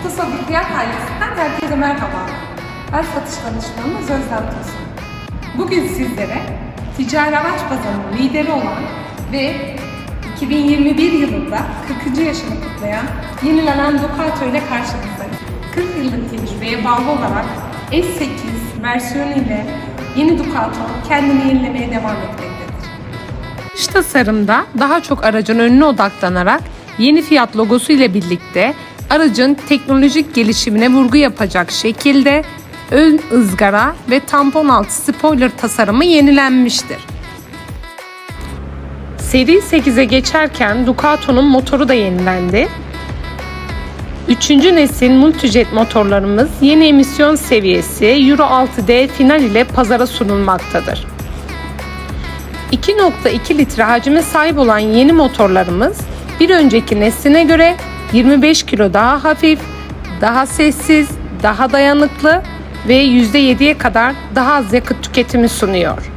Otosobi Fiyat ailesinden herkese merhaba. Ben satış danışmanınız Özlem Tosun. Bugün sizlere ticari araç pazarının lideri olan ve 2021 yılında 40. yaşını kutlayan yenilenen Ducato ile karşınızdayım. 40 yıllık tecrübeye bağlı olarak S8 versiyonu ile yeni Ducato kendini yenilemeye devam etmektedir. Dış tasarımda daha çok aracın önüne odaklanarak yeni fiyat logosu ile birlikte aracın teknolojik gelişimine vurgu yapacak şekilde ön ızgara ve tampon altı spoiler tasarımı yenilenmiştir. Seri 8'e geçerken Ducato'nun motoru da yenilendi. Üçüncü nesil multijet motorlarımız yeni emisyon seviyesi Euro 6D final ile pazara sunulmaktadır. 2.2 litre hacme sahip olan yeni motorlarımız bir önceki nesline göre 25 kilo daha hafif, daha sessiz, daha dayanıklı ve %7'ye kadar daha az yakıt tüketimi sunuyor.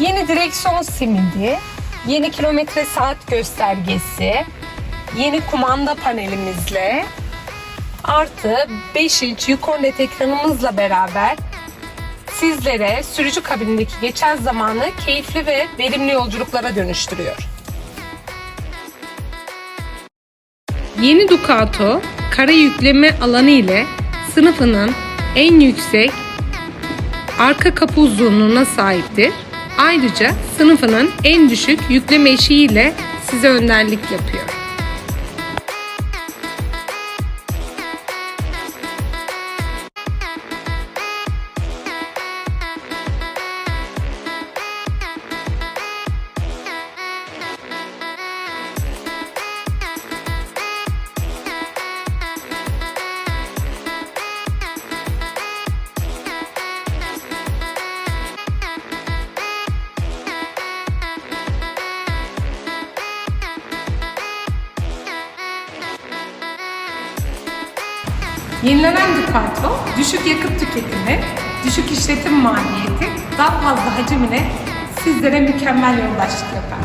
Yeni direksiyon simidi, yeni kilometre saat göstergesi, yeni kumanda panelimizle artı 5 inç Ucornet ekranımızla beraber sizlere sürücü kabinindeki geçen zamanı keyifli ve verimli yolculuklara dönüştürüyor. Yeni Ducato kara yükleme alanı ile sınıfının en yüksek arka kapı uzunluğuna sahiptir. Ayrıca sınıfının en düşük yükleme eşiğiyle size önderlik yapıyor. Yenilenen Ducato, düşük yakıt tüketimi, düşük işletim maliyeti, daha fazla hacim ile sizlere mükemmel yoldaşlık yapar.